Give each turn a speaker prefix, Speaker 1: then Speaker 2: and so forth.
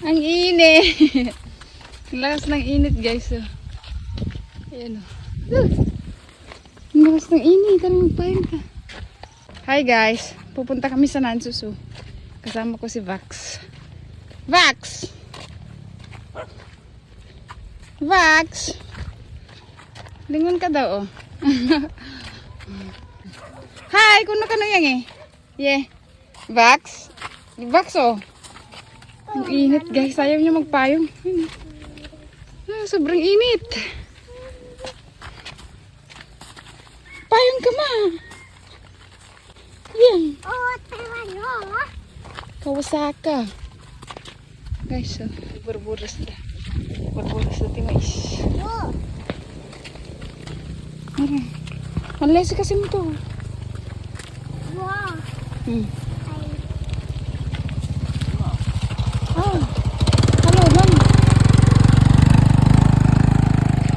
Speaker 1: Ang init. Lakas ng init guys. Oh. Ayan oh. Uh, Ang lakas ng init. Tara magpahing ka. Hi guys. Pupunta kami sa Nansusu. Kasama ko si Vax. Vax! Vax! Lingon ka daw oh. Hi! Kuno ka na yan eh. Yeah. Vax? Vax oh. Ang init guys. Ayaw niya magpayong. Ah, sobrang init. Payong ka ma. Yan.
Speaker 2: Oh.
Speaker 1: Kawasaka. Guys, so, burburas na. Burburas na timais.
Speaker 2: Oh,
Speaker 1: Ano? Malesi kasi mo to.
Speaker 2: wow.
Speaker 1: Hmm.